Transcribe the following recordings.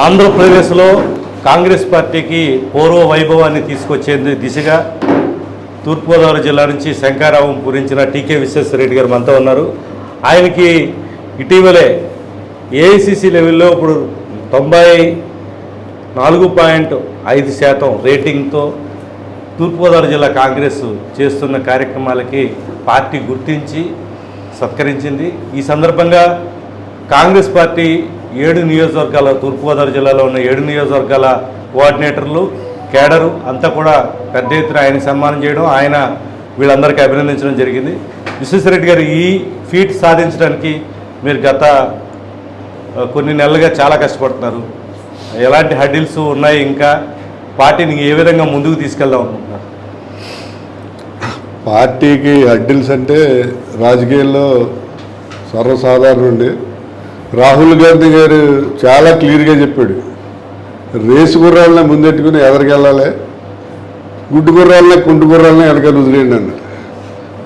ఆంధ్రప్రదేశ్లో కాంగ్రెస్ పార్టీకి పూర్వ వైభవాన్ని తీసుకొచ్చే దిశగా తూర్పుగోదావరి జిల్లా నుంచి శంకారావం పూరించిన టీకే విశ్వేశ్వరరెడ్డి గారు మనతో ఉన్నారు. ఆయనకి ఇటీవలే ఏఐసిసి లెవెల్లో ఇప్పుడు తొంభై నాలుగు పాయింట్ ఐదు శాతం రేటింగ్తో తూర్పుగోదావరి జిల్లా కాంగ్రెస్ చేస్తున్న కార్యక్రమాలకి పార్టీ గుర్తించి సత్కరించింది. ఈ సందర్భంగా కాంగ్రెస్ పార్టీ ఏడు నియోజకవర్గాల తూర్పుగోదావరి జిల్లాలో ఉన్న ఏడు నియోజకవర్గాల కోఆర్డినేటర్లు కేడరు అంతా కూడా పెద్ద ఎత్తున ఆయన సన్మానం చేయడం ఆయన వీళ్ళందరికీ అభినందించడం జరిగింది. విశ్వేశ్వరరెడ్డి గారు ఈ ఫీట్ సాధించడానికి మీరు గత కొన్ని నెలలుగా చాలా కష్టపడుతున్నారు. ఎలాంటి హడిల్స్ ఉన్నాయి ఇంకా? పార్టీని ఏ విధంగా ముందుకు తీసుకెళ్దాం అనుకుంటున్నారు? పార్టీకి హడ్డిల్స్ అంటే రాజకీయాల్లో సర్వసాధారణ ఉండి రాహుల్ గాంధీ గారు చాలా క్లియర్గా చెప్పాడు. రేసు గుర్రాలని ముందెట్టుకుని ఎదరికెళ్ళాలి గుడ్డు గుర్రాలని కుంటు గుర్రాలని వెనకాల వదిలేయండి అన్నాడు.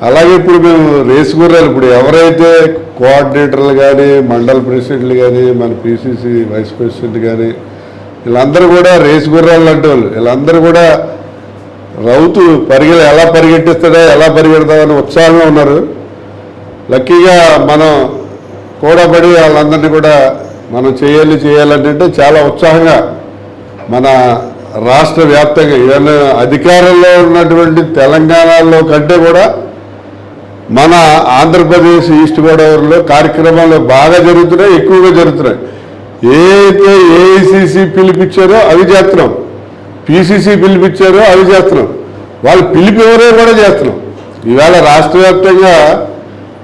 అలాగే ఇప్పుడు మేము రేసు గుర్రాలు ఇప్పుడు ఎవరైతే కోఆర్డినేటర్లు కానీ మండల ప్రెసిడెంట్లు కానీ మన పిసిసి వైస్ ప్రెసిడెంట్ కానీ వీళ్ళందరూ కూడా రేసు గుర్రాలు లాంటి వాళ్ళు వీళ్ళందరూ కూడా రౌతు పరిగె ఎలా పరిగెట్టిస్తాడో ఎలా పరిగెడతామని ఉత్సాహంగా ఉన్నారు. లక్కీగా మనం కూడబడి వాళ్ళందరినీ కూడా మనం చేయాలి చేయాలంటే చాలా ఉత్సాహంగా మన రాష్ట్ర వ్యాప్తంగా ఏదైనా అధికారంలో ఉన్నటువంటి తెలంగాణలో కంటే కూడా మన ఆంధ్రప్రదేశ్ ఈస్ట్ గోదావరిలో కార్యక్రమాలు బాగా జరుగుతున్నాయి ఎక్కువగా జరుగుతున్నాయి. ఏదైతే ఏఐసిసి పిలిపించారో అవి చేస్తున్నాం. పిసిసి పిలిపించారో అవి చేస్తున్నాం. వాళ్ళు పిలిపివరే కూడా చేస్తున్నాం. ఈవేళ రాష్ట్ర వ్యాప్తంగా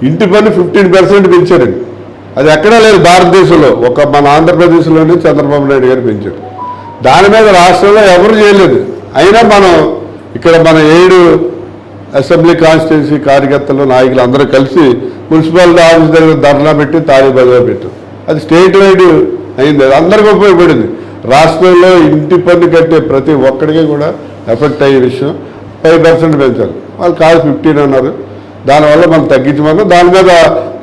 ఇంటి పని ఫిఫ్టీన్ పర్సెంట్ పెంచారండి. అది ఎక్కడా లేదు భారతదేశంలో. ఒక మన ఆంధ్రప్రదేశ్లోనే చంద్రబాబు నాయుడు గారు పెంచారు. దాని మీద రాష్ట్రంలో ఎవరు చేయలేదు. అయినా మనం ఇక్కడ మన ఏడు అసెంబ్లీ కాన్స్టిట్యున్సీ కార్యకర్తలు నాయకులు అందరూ కలిసి మున్సిపాలిటీ ఆఫీస్ దగ్గర ధర్నా పెట్టి తాళి పెట్టారు. అది స్టేట్ వైడ్ అయింది. అది అందరికీ ఉపయోగపడింది. రాష్ట్రంలో ఇంటి పన్ను కట్టే ప్రతి ఒక్కడికి కూడా ఎఫెక్ట్ అయ్యే విషయం ఫైవ్ పర్సెంట్ పెంచాలి. వాళ్ళు కాదు ఫిఫ్టీన్ అన్నారు. దానివల్ల మనం తగ్గించమన్నా దాని మీద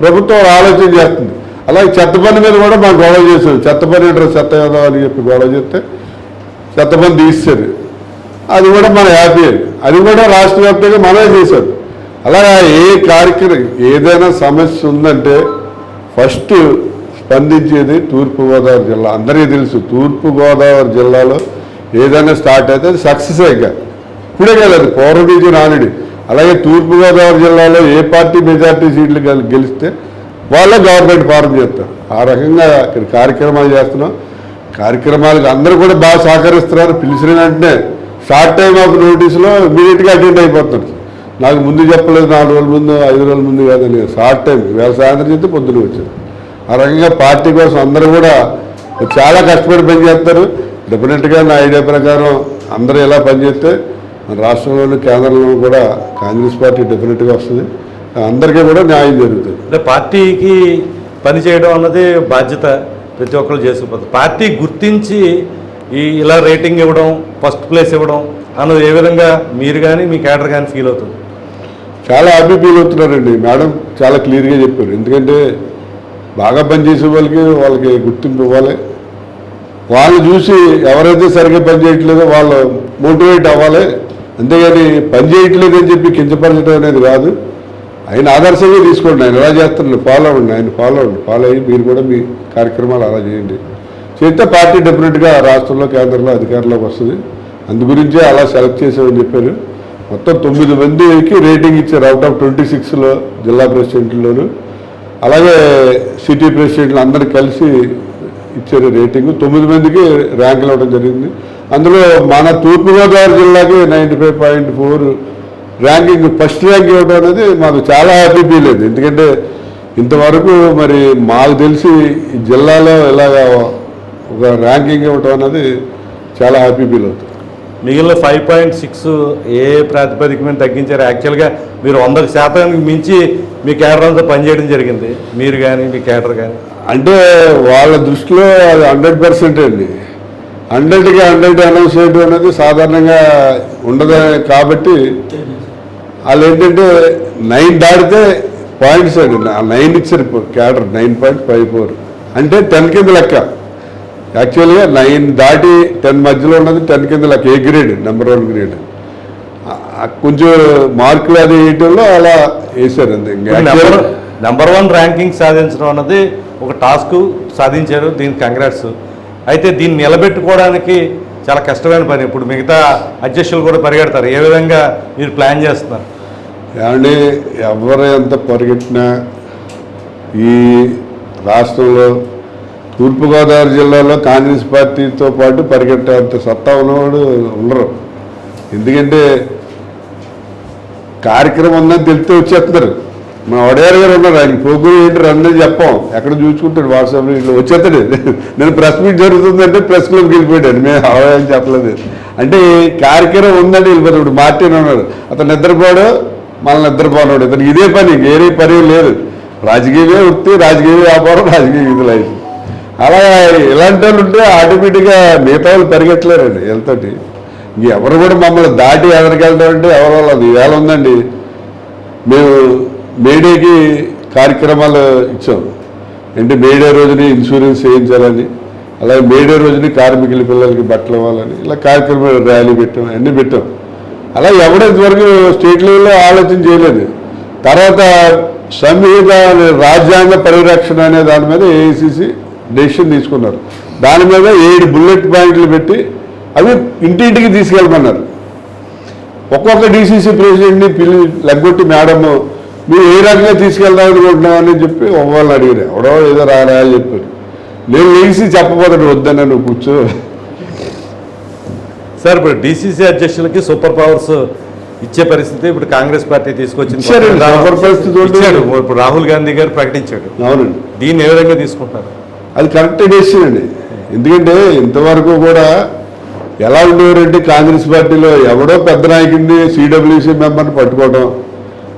ప్రభుత్వం ఆలోచన చేస్తుంది. అలాగే చెత్త పని మీద కూడా మాకు గొడవ చేసాం చెత్త పని ఏంటో చెత్త కదా అని చెప్పి గొడవ చేస్తే చెత్త పని తీస్తారు అది కూడా మన హ్యాపీ అది కూడా రాష్ట్ర వ్యాప్తంగా మనమే చేశారు అలాగా ఏ కార్యక్రమం ఏదైనా సమస్య ఉందంటే ఫస్ట్ స్పందించేది తూర్పుగోదావరి జిల్లా. అందరికీ తెలుసు తూర్పుగోదావరి జిల్లాలో ఏదైనా స్టార్ట్ అయితే అది సక్సెస్ అయ్యా ఇప్పుడే కాలేదు పౌరవీజు నుంచి నానుడి అలాగే తూర్పుగోదావరి జిల్లాలో ఏ పార్టీ మెజార్టీ సీట్లు గెలిస్తే వాళ్ళే గవర్నమెంట్ ఫారం చేస్తారు. ఆ రకంగా ఇక్కడ కార్యక్రమాలు చేస్తున్నాం. కార్యక్రమాలకు అందరూ కూడా బాగా సహకరిస్తున్నారు. పిలిచిన వెంటనే షార్ట్ టైం ఆఫ్ నోటీస్లో ఇమీడియట్గా అటెండ్ అయిపోతున్నారు. నాకు ముందు చెప్పలేదు నాలుగు రోజుల ముందు ఐదు రోజుల ముందు కాదని షార్ట్ టైం వేళ సాయంత్రం చెప్తే పొద్దున వచ్చారు. ఆ రకంగా పార్టీ కోసం అందరూ కూడా చాలా కష్టపడి పనిచేస్తారు. డెఫినెట్గా నా ఐడియా ప్రకారం అందరూ ఎలా పనిచేస్తే మన రాష్ట్రంలోని కేంద్రంలో కూడా కాంగ్రెస్ పార్టీ డెఫినెట్గా వస్తుంది. అందరికీ కూడా న్యాయం జరుగుతుంది. అంటే పార్టీకి పని చేయడం అన్నది బాధ్యత ప్రతి ఒక్కరు చేసుకుపోతారు పార్టీ గుర్తించి ఈ ఇలా రేటింగ్ ఇవ్వడం ఫస్ట్ ప్లేస్ ఇవ్వడం అన్నది ఏ విధంగా మీరు కానీ మీ క్యాడర్ కానీ ఫీల్ అవుతుంది? చాలా హ్యాపీ ఫీల్ అవుతున్నారండి. మేడం చాలా క్లియర్గా చెప్పారు. ఎందుకంటే బాగా పనిచేసే వాళ్ళకి వాళ్ళకి గుర్తింపు ఇవ్వాలి. వాళ్ళు చూసి ఎవరైతే సరిగ్గా పని చేయట్లేదో వాళ్ళు మోటివేట్ అవ్వాలి. అంతేగాని పని చేయట్లేదని చెప్పి కించపరచడం అనేది కాదు. ఆయన ఆదర్శంగా తీసుకోండి ఆయన ఎలా చేస్తున్నారు ఫాలో అవ్వండి ఆయన ఫాలో అవ్వండి ఫాలో అయ్యి మీరు కూడా మీ కార్యక్రమాలు అలా చేయండి. చేస్తే పార్టీ డెఫినెట్గా రాష్ట్రంలో కేంద్రంలో అధికారంలోకి వస్తుంది. అందు గురించే అలా సెలెక్ట్ చేసామని చెప్పారు. మొత్తం తొమ్మిది మందికి రేటింగ్ ఇచ్చారు అవుట్ ఆఫ్ ట్వంటీ సిక్స్లో జిల్లా ప్రెసిడెంట్లోను అలాగే సిటీ ప్రెసిడెంట్లు అందరు కలిసి ఇచ్చారు రేటింగ్ తొమ్మిది మందికి ర్యాంకులు ఇవ్వడం జరిగింది. అందులో మన తూర్పుగోదావరి జిల్లాకి ninety five point four ranking first rank ఇవ్వడం అనేది మాకు చాలా హ్యాపీ ఫీల్ అయింది. ఎందుకంటే ఇంతవరకు మరి మాకు తెలిసి జిల్లాలో ఇలాగ ఒక ర్యాంకింగ్ ఇవ్వడం అనేది చాలా హ్యాపీ ఫీల్ అవుతుంది. మిగిలిన ఫైవ్ పాయింట్ సిక్స్ ఏ ప్రాతిపదిక మీద తగ్గించారు. యాక్చువల్గా మీరు వంద శాతానికి మించి మీ క్యాడర్ అంతా పనిచేయడం జరిగింది. మీరు కానీ మీ క్యాడర్ కానీ అంటే వాళ్ళ దృష్టిలో అది హండ్రెడ్ పర్సెంట్ అండి. హండ్రెడ్కి హండ్రెడ్ అనౌన్స్ చేయడం అనేది సాధారణంగా ఉండదు. కాబట్టి వాళ్ళు ఏంటంటే నైన్ దాటితే పాయింట్స్ అండి. నైన్ ఇచ్చారు ఇప్పుడు cadre nine point five four అంటే టెన్ కింద లెక్క. యాక్చువల్గా నైన్ దాటి టెన్ మధ్యలో ఉన్నది టెన్ కింద లెక్క. A grade number one grade కొంచెం మార్కులు అది వేయటంలో అలా వేశారు అంతే. ఇంకా number actual- number one ranking సాధించడం అన్నది ఒక టాస్క్ సాధించారు. దీనికి కంగ్రాట్స్ అయితే దీన్ని నిలబెట్టుకోవడానికి చాలా కష్టమైన పని. ఇప్పుడు మిగతా అధ్యక్షులు కూడా పరిగెడతారు. ఏ విధంగా మీరు ప్లాన్ చేస్తున్నారు? ఏమండి ఎవరు ఎంత పరిగెట్టినా ఈ రాష్ట్రంలో తూర్పుగోదావరి జిల్లాలో కాంగ్రెస్ పార్టీతో పాటు పరిగెట్టేంత సత్తా ఉన్నవాడు ఉండరు. ఎందుకంటే కార్యక్రమం ఉందని తెలిస్తే వచ్చేస్తున్నారు. మా వడయారు గారు ఉన్నారు ఆయన. పోగురు ఏంటి రండి చెప్పాం. ఎక్కడ చూసుకుంటాడు వాట్సాప్లో ఇట్లా వచ్చేస్తాడు. నేను ప్రెస్ మీట్ జరుగుతుందంటే ప్రెస్ క్లబ్కి వెళ్ళిపోయాడు. మేము అవయం చెప్పలేదు. అంటే కార్యక్రమం ఉందంటే వెళ్ళిపోతాడు. ఇప్పుడు మార్టిన్ ఉన్నాడు. అతను నిద్రపోడు మళ్ళీ నిద్రపోనాడు. ఇతను ఇదే పని వేరే పని లేదు. రాజకీయమే వృత్తి రాజకీయ వ్యాపారం రాజకీయ ఇది లైఫ్. అలా ఇలాంటి వాళ్ళు ఉంటే ఆటోమేటిక్గా మిగతా వాళ్ళు పరిగెట్టలేరండి వీళ్ళతోటి. ఎవరు కూడా మమ్మల్ని దాటి ఎదరికి వెళ్తామంటే ఎవరు వాళ్ళది వేళ ఉందండి. మేము మేడేకి కార్యక్రమాలు ఇచ్చాం. అంటే మేడే రోజుని ఇన్సూరెన్స్ చేయించాలని అలాగే మేడే రోజుని కార్మికుల పిల్లలకి బట్టలు ఇవ్వాలని ఇలా కార్యక్రమాలు ర్యాలీ పెట్టాం అన్నీ పెట్టాం. అలా ఎవడో ఇంతవరకు స్టేట్ లెవెల్లో ఆలోచన చేయలేదు. తర్వాత సంహిత రాజ్యాంగ పరిరక్షణ అనే దాని మీద ఏఐసిసి డెసిషన్ తీసుకున్నారు. దాని మీద ఏడు బుల్లెట్ పాయింట్లు పెట్టి అవి ఇంటింటికి తీసుకెళ్ళమన్నారు. ఒక్కొక్క డీసీసీ ప్రెసిడెంట్ని పిల్లి లెగ్గొట్టి మేడము మీరు ఏ రకంగా తీసుకెళ్దాం అనుకుంటున్నామని చెప్పి వాళ్ళని అడిగారు ఎవడో ఏదో రారా అని చెప్పారు. నేను లేచి చెప్పబోతాడు వద్దన్న నువ్వు కూర్చో. సార్ ఇప్పుడు డీసీసీ అధ్యక్షులకి సూపర్ పవర్స్ ఇచ్చే పరిస్థితి ఇప్పుడు కాంగ్రెస్ పార్టీ తీసుకొచ్చింది సూపర్ ఇప్పుడు రాహుల్ గాంధీ గారు ప్రకటించాడు. అవునండి. దీన్ని ఏ విధంగా తీసుకుంటారు? అది కరెక్ట్ డెసిషన్ అండి. ఎందుకంటే ఇంతవరకు కూడా ఎలా ఉండేవారంటే కాంగ్రెస్ పార్టీలో ఎవడో పెద్ద నాయకుడిని సిడబ్ల్యూసీ మెంబర్ని పట్టుకోవడం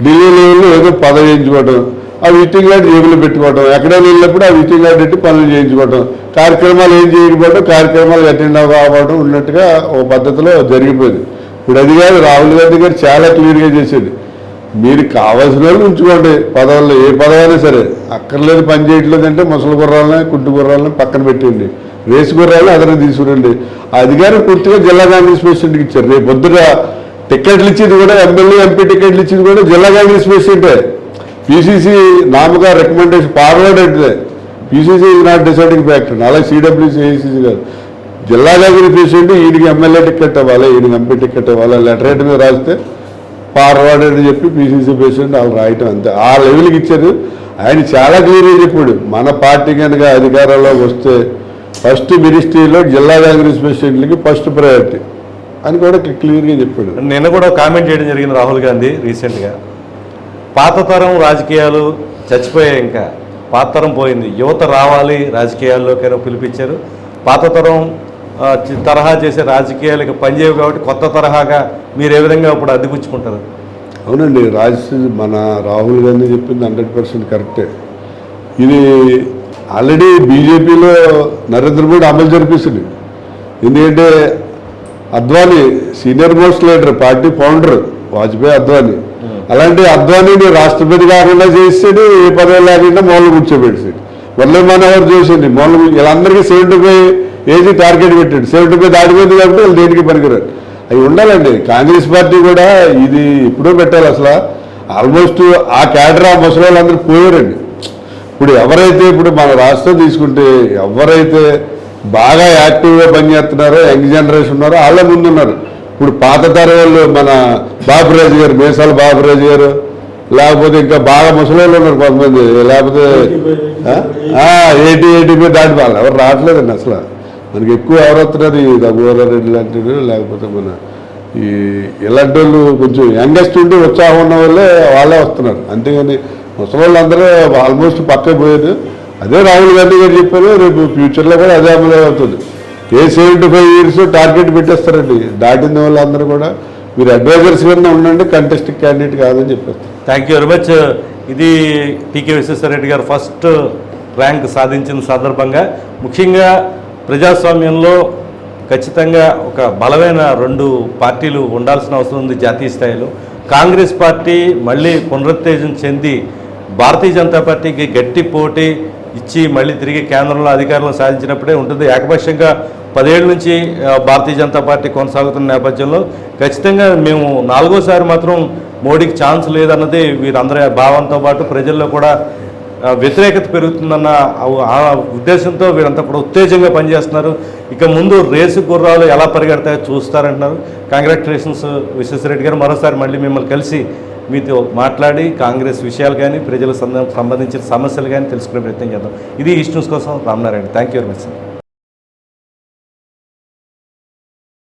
ఢిల్లీలో ఏదో పదవి చేయించుకోవటం ఆ విటింగ్ గార్డ్ జేబులు పెట్టుకోవటం ఎక్కడైనా వెళ్ళినప్పుడు ఆ విటింగ్ గార్డ్ పెట్టి పనులు చేయించుకోవటం కార్యక్రమాలు ఏం చేయకపోవడం కార్యక్రమాలు అటెండ్ అవ్వకపోవడం ఉన్నట్టుగా ఓ పద్ధతిలో జరిగిపోయింది. ఇప్పుడు అది కాదు రాహుల్ గాంధీ గారు చాలా క్లియర్గా చేసేది మీరు కావాల్సిన వాళ్ళు ఉంచుకోండి పదవుల్లో ఏ పదవైనా సరే. అక్కర్లేదు పని చేయట్లేదు అంటే ముసలి గుర్రాలని కుంటు గుర్రాలని పక్కన పెట్టండి. రేసు గుర్రాలు అదనం తీసుకురండి. అధికారం పూర్తిగా జిల్లా కాంగ్రెస్ ప్రెసిడెంట్కి ఇచ్చారు. రేపు పొద్దుట టికెట్లు ఇచ్చింది కూడా ఎమ్మెల్యే ఎంపీ టికెట్లు ఇచ్చింది కూడా జిల్లా కాంగ్రెస్ ప్రెసిడెంటే పీసీసీ నామగా రికమెండేషన్ ఫార్వర్డ్ అంటే. PCC is not deciding factor అలాగే సిడబ్ల్యూసీ ఏసీసీ కాదు జిల్లా కాంగ్రెస్ ప్రెసిడెంట్ ఈయనకి ఎమ్మెల్యే టికెట్ ఇవ్వాలి ఈయనకి ఎంపీ టికెట్ ఇవ్వాలి లెటర్ రైట్ మీద రాస్తే ఫార్వర్డ్ అని చెప్పి పీసీసీ ప్రెసిడెంట్ వాళ్ళు రాయటం అంతే. ఆ లెవెల్కి ఇచ్చారు. ఆయన చాలా క్లియర్గా చెప్పాడు. మన పార్టీ కనుక అధికారంలోకి వస్తే ఫస్ట్ మినిస్ట్రీలో జిల్లా కాంగ్రెస్ ప్రెసిడెంట్లకి ఫస్ట్ ప్రయారిటీ అని కూడా క్లియర్గా చెప్పాడు. నిన్న కూడా కామెంట్ చేయడం జరిగింది రాహుల్ గాంధీ రీసెంట్గా. పాత తరం రాజకీయాలు చచ్చిపోయాయి ఇంకా. పాత తరం పోయింది. యువత రావాలి రాజకీయాల్లోకైనా పిలిపించారు. పాత తరం తరహా చేసే రాజకీయాలకు పనిచేయవు కాబట్టి కొత్త తరహాగా మీరు ఏ విధంగా ఇప్పుడు అద్దెపుచ్చుకుంటారు అవునండి. రాజ్ మన రాహుల్ గాంధీ చెప్పింది హండ్రెడ్ పర్సెంట్ కరెక్టే. ఇది ఆల్రెడీ బీజేపీలో నరేంద్ర మోడీ అమలు జరిపిస్తుంది ఎందుకంటే Advani senior most leader party founder Vajpayee Advani. అలాంటి అద్వానీని రాష్ట్రపతి కాకుండా చేసేది ఏ పదవి లేకుండా మూల కూర్చోబెట్టేసి మురళీ మనోహర్ చూసింది మూల వీళ్ళందరికీ సెవెంటీ ఫైవ్ ఏజీ టార్గెట్ పెట్టాడు. సెవెంటీ ఫైవ్ దాటిపోయింది కాబట్టి వాళ్ళు దేనికి పనికిరారు? అవి ఉండాలండి. కాంగ్రెస్ పార్టీ కూడా ఇది ఎప్పుడో పెట్టాలి అసలు. ఆల్మోస్ట్ ఆ క్యాడర్ ఆ ముసలి వాళ్ళందరూ పోయారండి. ఇప్పుడు ఎవరైతే ఇప్పుడు మన రాష్ట్రం తీసుకుంటే ఎవరైతే బాగా యాక్టివ్గా పనిచేస్తున్నారు యంగ్ జనరేషన్ ఉన్నారో వాళ్ళే ముందున్నారు. ఇప్పుడు పాత తరం వాళ్ళు మన బాబురాజు గారు మేసాల బాబురాజు గారు లేకపోతే ఇంకా బాగా ముసలి వాళ్ళు ఉన్నారు కొంతమంది. లేకపోతే ఎయిటీ ఎయిటీ మీద దాటి వాళ్ళు ఎవరు రావట్లేదండి అసలు. మనకి ఎక్కువ ఎవరు వస్తున్నారు? ఈ రఘువరారెడ్డి లాంటి లేకపోతే మన ఈ ఇలాంటి వాళ్ళు కొంచెం యంగెస్ట్ ఉండి ఉత్సాహం ఉన్న వాళ్ళే వాళ్ళే వస్తున్నారు. అంతేగాని ముసలి వాళ్ళందరూ ఆల్మోస్ట్ పక్కకి పోయారు. అదే రాహుల్ గాంధీ గారు చెప్పారు రేపు ఫ్యూచర్లో కూడా అదే అమలు అవుతుంది. A seventy five years target పెట్టేస్తారండి. దాటిన వాళ్ళందరూ కూడా మీరు అడ్వైజర్స్ కింద ఉండండి కంటెస్ట్ క్యాండిడేట్ కాదని చెప్పేస్తారు. థ్యాంక్ యూ వెరీ మచ్ ఇది టీకే విశ్వేశ్వరరెడ్డి గారు ఫస్ట్ ర్యాంక్ సాధించిన సందర్భంగా. ముఖ్యంగా ప్రజాస్వామ్యంలో ఖచ్చితంగా ఒక బలమైన రెండు పార్టీలు ఉండాల్సిన అవసరం ఉంది జాతీయ స్థాయిలో. కాంగ్రెస్ పార్టీ మళ్ళీ పునరుత్తేజం చెంది భారతీయ జనతా పార్టీకి గట్టి పోటీ ఇచ్చి మళ్ళీ తిరిగి కేంద్రంలో అధికారంలో సాధించినప్పుడే ఉంటుంది. ఏకపక్షంగా పదేళ్ళ నుంచి భారతీయ జనతా పార్టీ కొనసాగుతున్న నేపథ్యంలో ఖచ్చితంగా మేము నాలుగోసారి మాత్రం మోడీకి ఛాన్స్ లేదన్నది వీరందరి భావంతో పాటు ప్రజల్లో కూడా వ్యతిరేకత పెరుగుతుందన్న ఆ- ఉద్దేశంతో వీరంతా కూడా ఉత్తేజంగా పనిచేస్తున్నారు. ఇక ముందు రేసు గుర్రాలు ఎలా పరిగెడతాయో చూస్తారంటున్నారు. కంగ్రాచులేషన్స్ విశ్వేశ్వరరెడ్డి గారు. మరోసారి మళ్ళీ మిమ్మల్ని కలిసి మీతో మాట్లాడి కాంగ్రెస్ విషయాలు కానీ ప్రజలకు సంబంధించిన సమస్యలు కానీ తెలుసుకునే ప్రయత్నం చేద్దాం. ఇది ఈస్ట్ న్యూస్ కోసం Ramanarayana thank you very much sir